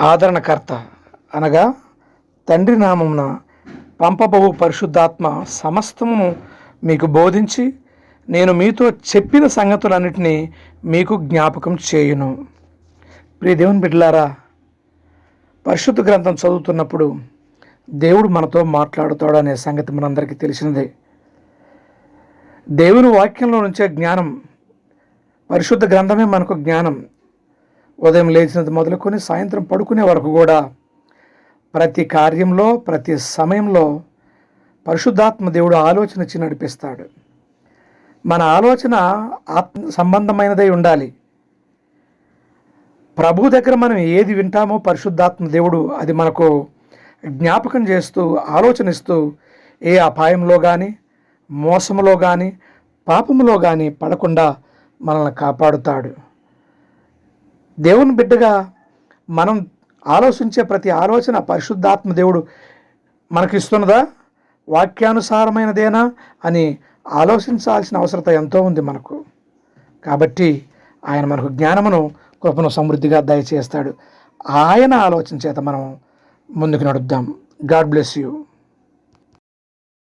ఆదరణకర్త అనగా తండ్రి నామమున పంపబవు పరిశుద్ధాత్మ సమస్తమును మీకు బోధించి నేను మీతో చెప్పిన సంగతులన్నిటినీ మీకు జ్ఞాపకం చేయును. ప్రియ దేవుని బిడ్డలారా పరిశుద్ధ గ్రంథం చదువుతున్నప్పుడు దేవుడు మనతో మాట్లాడుతాడు అనే సంగతి మనందరికీ తెలిసినదే. దేవుని వాక్యంలో నుంచే జ్ఞానం పరిశుద్ధ గ్రంథమే మనకు జ్ఞానం ఉదయం లేచినది మొదలుకొని సాయంత్రం పడుకునే వరకు కూడా ప్రతి కార్యంలో ప్రతి సమయంలో పరిశుద్ధాత్మ దేవుడు ఆలోచన ఇచ్చి నడిపిస్తాడు. మన ఆలోచన ఆత్మ సంబంధమైనదై ఉండాలి. ప్రభు దగ్గర మనం ఏది వింటామో పరిశుద్ధాత్మ దేవుడు అది మనకు జ్ఞాపకం చేస్తూ ఆలోచనిస్తూ ఏ అపాయంలో కానీ మోసములో కానీ పాపములో కానీ పడకుండా మనల్ని కాపాడుతాడు. దేవుని బిడ్డగా మనం ఆలోచించే ప్రతి ఆలోచన పరిశుద్ధాత్మ దేవుడు మనకి ఇస్తున్నదా వాక్యానుసారమైనదేనా అని ఆలోచించాల్సిన అవసరత ఎంతో ఉంది మనకు. కాబట్టి ఆయన మనకు జ్ఞానమును కృపను సమృద్ధిగా దయచేస్తాడు. ఆయన ఆలోచన చేత మనం ముందుకు నడుద్దాం. God bless you.